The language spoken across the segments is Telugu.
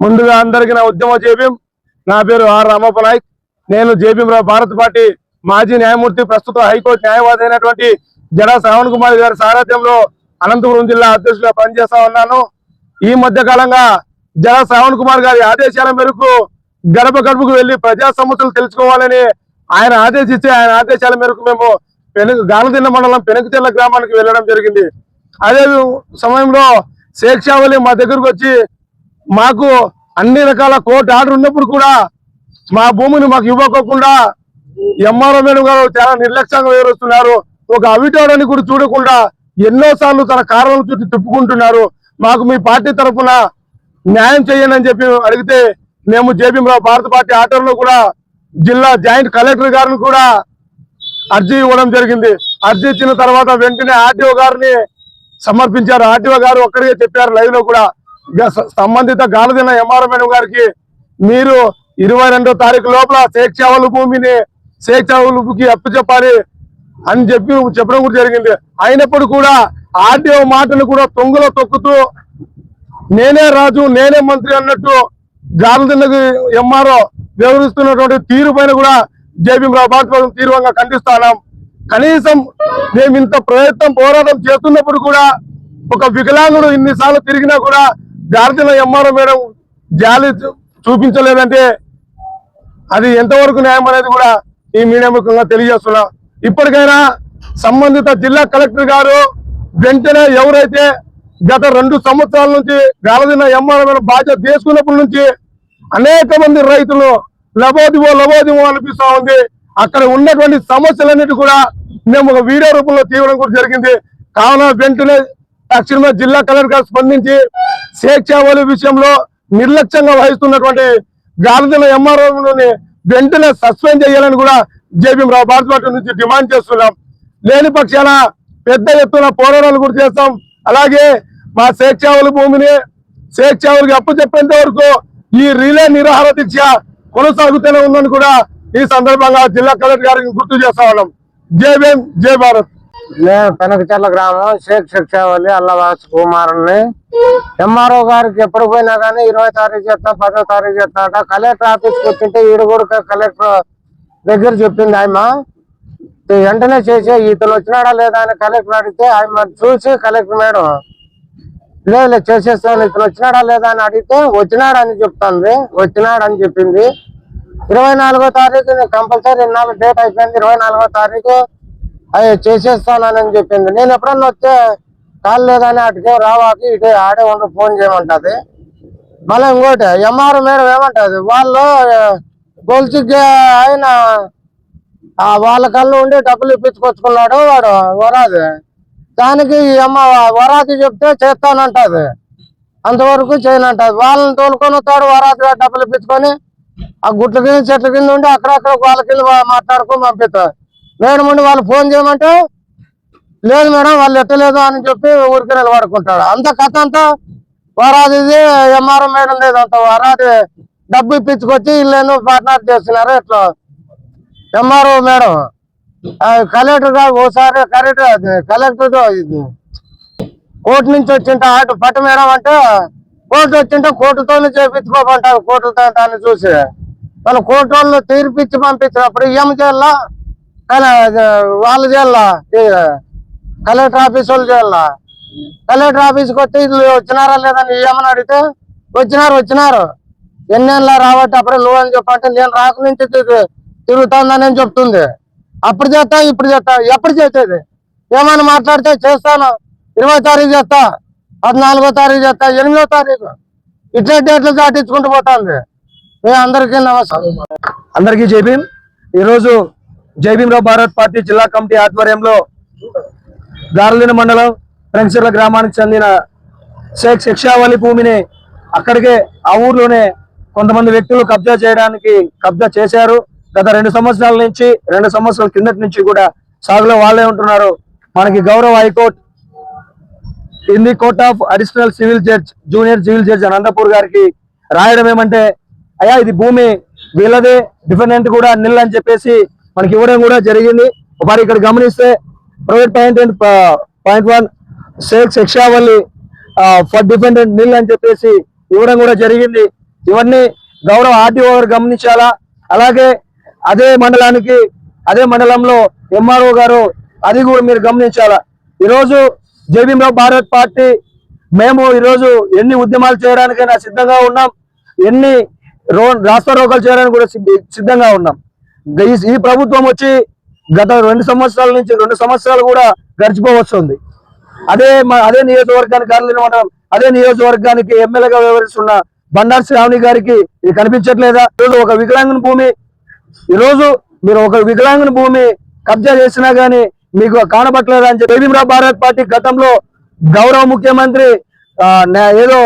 ముందుగా అందరికీ నా ఉద్యమ జేబీం నా పేరు ఆర్ రామప్ప నాయక్. నేను జేబీంరావు భారత్ పార్టీ మాజీ న్యాయమూర్తి ప్రస్తుత హైకోర్టు న్యాయవాది అయినటువంటి జడా శ్రవణ్ కుమార్ గారి సారథ్యంలో అనంతపురం జిల్లా అధ్యక్షులుగా పనిచేస్తా ఉన్నాను. ఈ మధ్య కాలంగా జడా శ్రవణ్ కుమార్ గారి ఆదేశాల మేరకు గడప గడపకు వెళ్ళి ప్రజా సమస్యలు తెలుసుకోవాలని ఆయన ఆదేశిస్తే ఆయన ఆదేశాల మేరకు మేము పెనుగు గాలదిన్న మండలం పెనుకుచెల్ల గ్రామానికి వెళ్ళడం జరిగింది. అదే సమయంలో శేక్షావళి మా దగ్గరకు వచ్చి మాకు అన్ని రకాల కోర్టు ఆర్డర్ ఉన్నప్పుడు కూడా మా భూమిని మాకు ఇవ్వకోకుండా ఎంఆర్ఓ మేడం గారు చాలా నిర్లక్ష్యంగా వివరిస్తున్నారు ఒక అవిటోడని కూడా చూడకుండా ఎన్నో సార్లు తన కారణం చుట్టూ తిప్పుకుంటున్నారు. మాకు మీ పార్టీ తరఫున న్యాయం చేయండి అని చెప్పి అడిగితే మేము జేపీ భారత పార్టీ ఆటోలో కూడా జిల్లా జాయింట్ కలెక్టర్ గారిని కూడా అర్జీ ఇవ్వడం జరిగింది. అర్జీ ఇచ్చిన తర్వాత వెంటనే ఆర్టీఓ గారిని సమర్పించారు. ఆర్టీఓ గారు ఒక్కరిగా చెప్పారు లైవ్లో కూడా. సంబంధిత గాలదిన ఎంఆర్ఎం గారికి మీరు ఇరవై రెండో తారీఖు లోపల శేక్షావలు భూమిని శేక్షావలుకి అప్పు చెప్పాలి అని చెప్పి చెప్పడం కూడా జరిగింది. అయినప్పుడు కూడా ఆర్డీఓ మాటను కూడా తొంగులో తొక్కుతూ నేనే రాజు నేనే మంత్రి అన్నట్టు గాలదిన్నకు ఎంఆర్ఓ వ్యవహరిస్తున్నటువంటి తీరు పైన కూడా జేబీరావు భారత తీవ్రంగా ఖండిస్తున్నాం కనీసం మేము ఇంత ప్రయత్నం పోరాటం చేస్తున్నప్పుడు కూడా ఒక వికలాంగుడు ఇన్నిసార్లు తిరిగినా కూడా గార్జన ఎంఆర్ఓ మేడం జాలి చూ- చూపించలేదంటే అది ఎంతవరకు న్యాయం అనేది కూడా ఈ మీడియా ముఖంగా తెలియజేస్తున్నాం. ఇప్పటికైనా సంబంధిత జిల్లా కలెక్టర్ గారు వెంటనే ఎవరైతే గత రెండు సంవత్సరాల నుంచి గాలదిన ఎంఆర్ఓ బాధ్యత తీసుకున్నప్పటి నుంచి అనేక మంది రైతులు లబోదివో లబోదివో అనిపిస్తా ఉంది. అక్కడ ఉన్నటువంటి సమస్యలన్నిటి కూడా మేము ఒక వీడియో రూపంలో తీయడం కూడా జరిగింది. కావున వెంటనే తక్షణమే జిల్లా కలెక్టర్ గారు స్పందించి స్వేచ్ఛావళి విషయంలో నిర్లక్ష్యంగా వహిస్తున్నటువంటి గాలిదిన ఎంఆర్ఓని వెంటనే సస్పెండ్ చేయాలని కూడా జేబీఎం రావు భారత పార్టీ నుంచి డిమాండ్ చేస్తున్నాం. లేని పక్షాన పెద్ద ఎత్తున పోరాటాలు కూడా చేస్తాం. అలాగే మా స్వేచ్ఛావళి భూమిని స్వేచ్ఛావులకి అప్పు చెప్పేంత వరకు ఈ రిలే నిరాహార దీక్ష కొనసాగుతూనే ఉందని కూడా ఈ సందర్భంగా జిల్లా కలెక్టర్ గారికి గుర్తు చేస్తా ఉన్నాం. జై భీమ్ జై భారత్. నేను పెనకచర్ల గ్రామం షేక్ శిక్షావల్లి అల్లవాస్ కుమారుని ఎంఆర్ఓ గారికి ఎప్పుడు పోయినా కానీ ఇరవై తారీఖు చేస్తా పదో తారీఖు చేస్తా అంట. కలెక్టర్ ఆఫీస్కి వచ్చింటే ఈడు కూడా కలెక్టర్ దగ్గర చెప్పింది ఆయమ్మ. వెంటనే చేసే ఇతను వచ్చినాడా లేదా అని కలెక్టర్ అడిగితే ఆయన చూసి కలెక్టర్ మేడం లేదు లేదు చేసేస్తాను ఇతను వచ్చినాడా లేదా అని అడిగితే వచ్చినాడని చెప్తుంది వచ్చినాడని చెప్పింది. ఇరవై నాలుగో తారీఖు కంపల్సరీ నాలుగు డేట్ అయిపోయింది ఇరవై నాలుగో తారీఖు అది చేసేస్తానని చెప్పింది. నేను ఎప్పుడన్నా వస్తే కాలు లేదని అటుకే రావాకి ఇటు ఆడే ఉండి ఫోన్ చేయమంటది. మళ్ళీ ఇంకోటి ఎంఆర్ మేడం ఏమంటది వాళ్ళు గొలుచుకి ఆయన ఆ వాళ్ళ కళ్ళు ఉండి డబ్బులు ఇప్పించుకొచ్చుకున్నాడు వాడు వరాది. దానికి ఎమ్మ అమ్మ వరాది చెప్తే చేస్తానంటది. అంతవరకు చేయనంటది. వాళ్ళని తోలుకొని వస్తాడు వరాది డబ్బులు ఇప్పించుకొని ఆ గుట్ల కింద చెట్ల కింద ఉండి అక్కడక్కడ వాళ్ళ కింద మాట్లాడుకుని పంపిస్తారు. మేడం వాళ్ళు ఫోన్ చేయమంటే లేదు మేడం వాళ్ళు ఎట్టలేదు అని చెప్పి ఊరికి నిలబడుకుంటాడు. అంత కథ అంతా వారాది ఎంఆర్ఓ మేడం లేదు అంత వరాది. డబ్బు ఇప్పించుకొచ్చి ఇల్లు పార్ట్నర్ చేస్తున్నారు ఇట్లా ఎంఆర్ఓ మేడం ఆ కలెక్టర్ గారు ఓసారి కలెక్టర్ కలెక్టర్ కోర్టు నుంచి వచ్చింటే అటు పట్టు మేడం అంటే కోర్టు వచ్చింటే కోర్టుతోనే చేపించుకోమంటారు కోర్టుతో దాన్ని చూసి. వాళ్ళు కోర్టు వాళ్ళు తీర్పిచ్చి పంపించినప్పుడు ఏం చేయాలా వాళ్ళు చేయాలా? కలెక్టర్ ఆఫీస్ వాళ్ళు చేయాలా? కలెక్టర్ ఆఫీస్కి వచ్చి ఇల్లు వచ్చినారా లేదని ఏమని అడిగితే వచ్చినారు వచ్చినారు. ఎన్నేళ్ళ రాబట్టి అప్పుడే నువ్వని చెప్పంటే నేను రాక నుంచి తిరుగు- తిరుగుతానని చెప్తుంది. అప్పుడు చేస్తా ఇప్పుడు చేస్తా ఎప్పుడు చేసేది? ఏమైనా మాట్లాడితే చేస్తాను. ఇరవై తారీఖు చేస్తా పద్నాలుగో తారీఖు చేస్తా ఎనిమిదో తారీఖు. ఇట్లా డేట్లు దాటించుకుంటూ పోతుంది. మీ అందరికీ నమస్కారం. అందరికీ చెప్పి. ఈరోజు జై భీమరావు భారత్ పార్టీ జిల్లా కమిటీ ఆధ్వర్యంలో గారలిన మండలం ఫ్రెండ్స్ల గ్రామానికి చెందిన షేక్ శిక్షావళి భూమిని అక్కడికే ఆ ఊర్లోనే కొంతమంది వ్యక్తులు కబ్జా చేయడానికి కబ్జా చేశారు. గత రెండు సంవత్సరాల నుంచి రెండు సంవత్సరాల కిందటి నుంచి కూడా సాగులో వాళ్ళే ఉంటున్నారు. మనకి గౌరవ high court in the court of additional civil judge junior civil judge Anantapur గారికి రాయడం ఏమంటే అయ్యా ఇది భూమి వీళ్ళదే డిఫెండెంట్ కూడా నిల్ అని చెప్పేసి మనకి ఇవ్వడం కూడా జరిగింది. మరి ఇక్కడ గమనిస్తే private point and point one sake శిక్షావల్లి ఫర్ డిఫెండెంట్ నిల్ అని చెప్పేసి ఇవ్వడం కూడా జరిగింది. ఇవన్నీ గౌరవ ఆర్టీఓ గారు గమనించాలా? అలాగే అదే మండలానికి అదే మండలంలో ఎంఆర్ఓ గారు అది కూడా మీరు గమనించాలా? ఈరోజు జేబీరావు భారత్ పార్టీ మేము ఈరోజు ఎన్ని ఉద్యమాలు చేయడానికైనా సిద్ధంగా ఉన్నాం. ఎన్ని రో రాష్ట్ర రోగాలు చేయడానికి కూడా సిద్ధంగా ఉన్నాం. ఈ- ప్రభుత్వం వచ్చి గత రెండు సంవత్సరాల నుంచి రెండు సంవత్సరాలు కూడా గడిచిపోవస్తుంది అదే మా- అదే నియోజకవర్గానికి గాలిన అదే నియోజకవర్గానికి ఎమ్మెల్యేగా వ్యవహరిస్తున్న బండారు శ్రావణి గారికి ఇది కనిపించట్లేదా? ఈరోజు ఒక వికలాంగుని భూమి ఈరోజు మీరు ఒక వికలాంగుని భూమి కబ్జా చేసినా గానీ మీకు కానపట్లేదా అని చెప్పి భీమరావు భారత్ పార్టీ గతంలో గౌరవ ముఖ్యమంత్రి నా- ఏదో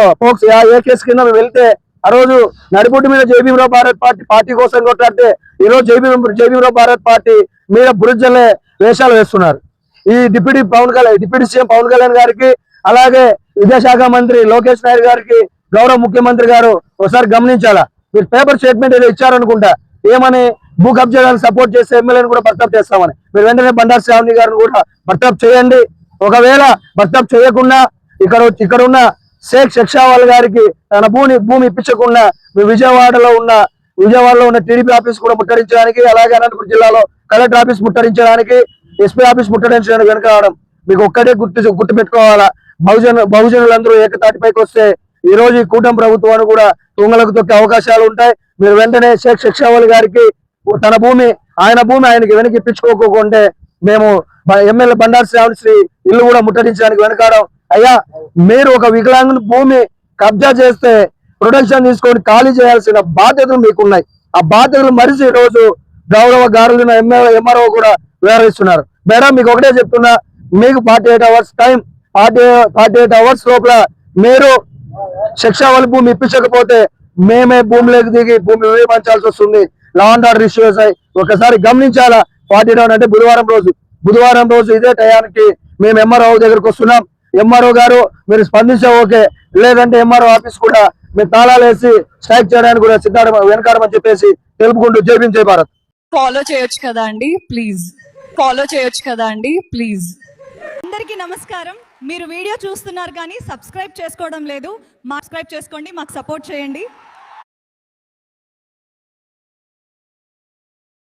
ఏ కేసు కింద వెళ్తే ఆ రోజు నడిబొడ్డు మీద జయభీమరావు భారత్ పార్టీ పార్టీ కోసం కొట్లాడితే ఈ రోజు జయభీం జయభీమరావు భారత్ పార్టీ మీద బురుజల్లే వేషాలు వేస్తున్నారు. ఈ deputy Pawan Kalyan deputy CM Pawan Kalyan గారికి అలాగే విద్యాశాఖ మంత్రి లోకేష్ నాయుడు గారికి గౌరవ ముఖ్యమంత్రి గారు ఒకసారి గమనించాలా? మీరు పేపర్ స్టేట్మెంట్ ఏదో ఇచ్చారనుకుంటా. ఏమని భూ కబ్జాలను సపోర్ట్ చేసే ఎమ్మెల్యేని కూడా బర్తప్ చేస్తామని. మీరు వెంటనే బండారు శ్రావణి గారిని కూడా బర్తప్ చేయండి. ఒకవేళ బర్తప్ చేయకుండా ఇక్కడ ఇక్కడ ఉన్న షేక్ షక్షావాల్ గారికి తన భూమి భూమి ఇప్పించకుండా విజయవాడలో ఉన్న విజయవాడలో ఉన్న టీడీపీ ఆఫీస్ కూడా ముట్టడించడానికి అలాగే అనంతపురం జిల్లాలో కలెక్టర్ ఆఫీస్ ముట్టడించడానికి ఎస్పీ ఆఫీస్ ముట్టడించడానికి వెనక రావడం. మీకు ఒక్కటే గుర్తు గుర్తు పెట్టుకోవాలా? బహుజన బహుజనులందరూ ఏకతాటిపైకి వస్తే ఈ రోజు ఈ కూటమి ప్రభుత్వాన్ని కూడా తుంగలకు తొక్కే అవకాశాలు ఉంటాయి. మీరు వెంటనే షేక్ షక్షావల్ గారికి తన భూమి ఆయన భూమి ఆయనకి వెనక్కి ఇప్పించుకోకుంటే మేము ఎమ్మెల్యే బండారు శ్రావణ్ శ్రీ ఇల్లు కూడా ముట్టడించడానికి వెనకాడం అయ్యా మీరు ఒక వికలాంగుని భూమి కబ్జా చేస్తే ప్రొటెక్షన్ తీసుకొని ఖాళీ చేయాల్సిన బాధ్యతలు మీకున్నాయి. ఆ బాధ్యతలు మరిచి రోజు గౌరవ గారులైన ఎంఆర్ఓ కూడా వివరిస్తున్నారు. మేడం మీకు ఒకటే చెప్తున్నా మీకు forty eight hours time forty forty eight hours లోపల మీరు శిక్షావళి భూమి ఇప్పించకపోతే మేమే భూమిలోకి దిగి భూమి విమర్శించాల్సి వస్తుంది. లా అండ్ ఆర్డర్ ఇష్యూస్ అయి ఒకసారి గమనించాలా? ఫార్టీ డౌన్ అంటే బుధవారం రోజు. బుధవారం రోజు ఇదే టయానికి మేము ఎంఆర్ఓ దగ్గరకు వస్తున్నాం. ఎంఆర్ఓ గారు మీరు స్పందించే ఓకే. లేదంటే ఎంఆర్ఓ ఆఫీస్ కూడా మేము తాళాలు వేసి స్ట్రైక్ చేయడానికి కూడా సిద్ధాడ వెనకాడమని చెప్పేసి తెలుపుకుంటూ జైబీం భారత్. ఫాలో చేయొచ్చు కదా అండి? ప్లీజ్. ఫాలో చేయొచ్చు కదా అండి? ప్లీజ్. అందరికీ నమస్కారం. మీరు వీడియో చూస్తున్నారు కానీ సబ్స్క్రైబ్ చేసుకోవడం లేదు. మా సబ్స్క్రైబ్ చేసుకోండి. మాకు సపోర్ట్ చేయండి.